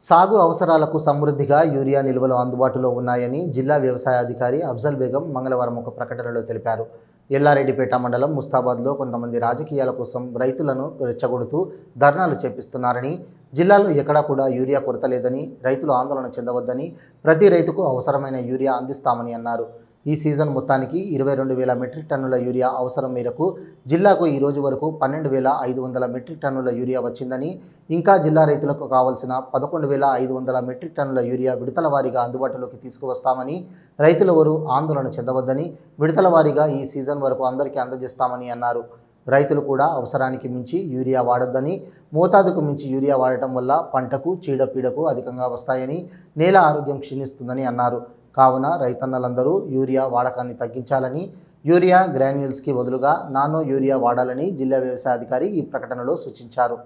సాగు అవసరాలకు సమృద్ధిగా యూరియా నిల్వలు అందుబాటులో ఉన్నాయని జిల్లా వ్యవసాయాధికారి అఫ్జల్ బేగం మంగళవారం ఒక ప్రకటనలో తెలిపారు. ఎల్లారెడ్డిపేట మండలం ముస్తాబాద్లో కొంతమంది రాజకీయాల కోసం రైతులను రెచ్చగొడుతూ ధర్నాలు చేపిస్తున్నారని జిల్లాలో ఎక్కడా కూడా యూరియా కొరత లేదని రైతులు ఆందోళన చెందవద్దని ప్రతి రైతుకు అవసరమైన యూరియా అందిస్తామని అన్నారు. ఈ సీజన్ మొత్తానికి ఇరవై రెండు వేల మెట్రిక్ టన్నుల యూరియా అవసరం మేరకు జిల్లాకు ఈ రోజు వరకు పన్నెండు వేల ఐదు వందల మెట్రిక్ టన్నుల యూరియా వచ్చిందని ఇంకా జిల్లా రైతులకు కావాల్సిన పదకొండు వేల ఐదు వందల మెట్రిక్ టన్నుల యూరియా విడతల వారీగా అందుబాటులోకి తీసుకువస్తామని రైతులెవరూ ఆందోళన చెందవద్దని విడతల వారీగా ఈ సీజన్ వరకు అందరికీ అందజేస్తామని అన్నారు. రైతులు కూడా అవసరానికి మించి యూరియా వాడొద్దని మోతాదుకు మించి యూరియా వాడటం వల్ల పంటకు చీడపీడకు అధికంగా వస్తాయని నేల ఆరోగ్యం క్షీణిస్తుందని అన్నారు. కావున రైతన్నలందరూ యూరియా వాడకాన్ని తగ్గించాలని యూరియా గ్రాన్యూల్స్కి బదులుగా నానో యూరియా వాడాలని జిల్లా వ్యవసాయ అధికారి ఈ ప్రకటనలో సూచించారు.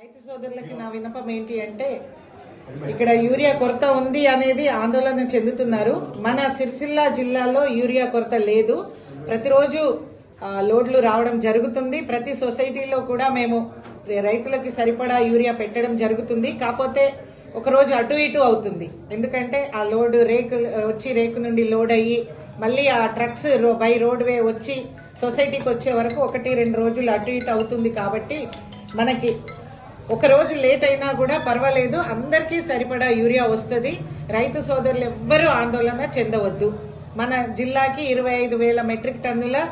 రైతు సోదరులకి నా విన్నపం ఏంటి అంటే ఇక్కడ యూరియా కొరత ఉంది అనేది ఆందోళన చెందుతున్నారు. మన సిరిసిల్ల జిల్లాలో యూరియా కొరత లేదు. ప్రతిరోజు లోడ్లు రావడం జరుగుతుంది. ప్రతి సొసైటీలో కూడా మేము రైతులకి సరిపడా యూరియా పెట్టడం జరుగుతుంది. కాకపోతే ఒక రోజు అటు ఇటు అవుతుంది. ఎందుకంటే ఆ లోడ్ రేకు వచ్చి రేకు నుండి లోడ్ అయ్యి మళ్ళీ ఆ ట్రక్స్ రో- బై రోడ్ వే వచ్చి సొసైటీకి వచ్చే వరకు ఒకటి రెండు రోజులు అటు ఇటు అవుతుంది కాబట్టి మనకి ఒక రోజు లేట్ అయినా కూడా పర్వాలేదు. అందరికీ సరిపడా యూరియా వస్తుంది. రైతు సోదరులు ఎవ్వరూ ఆందోళన చెందవద్దు. మన జిల్లాకి ఇరవై ఐదు వేల మెట్రిక్ టన్నుల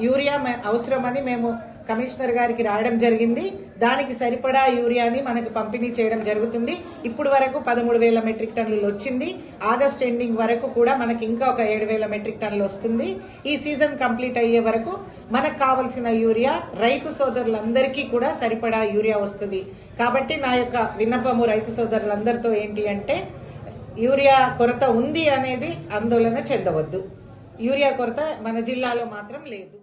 యూరియా మే- అవసరమని మేము కమిషనర్ గారికి రాయడం జరిగింది. దానికి సరిపడా యూరియాని మనకు పంపిణీ చేయడం జరుగుతుంది. ఇప్పుడు వరకు పదమూడు వేల మెట్రిక్ టన్నులు వచ్చింది. ఆగస్ట్ ఎండింగ్ వరకు కూడా మనకి ఇంకా ఒక ఏడు వేల మెట్రిక్ టన్నులు వస్తుంది. ఈ సీజన్ కంప్లీట్ అయ్యే వరకు మనకు కావలసిన యూరియా రైతు సోదరులందరికీ కూడా సరిపడా యూరియా వస్తుంది. కాబట్టి నా యొక్క విన్నపము రైతు సోదరులందరితో ఏంటి అంటే యూరియా కొరత ఉంది అనేది ఆందోళన చెందవద్దు. యూరియా కొరత మన జిల్లాలో మాత్రం లేదు.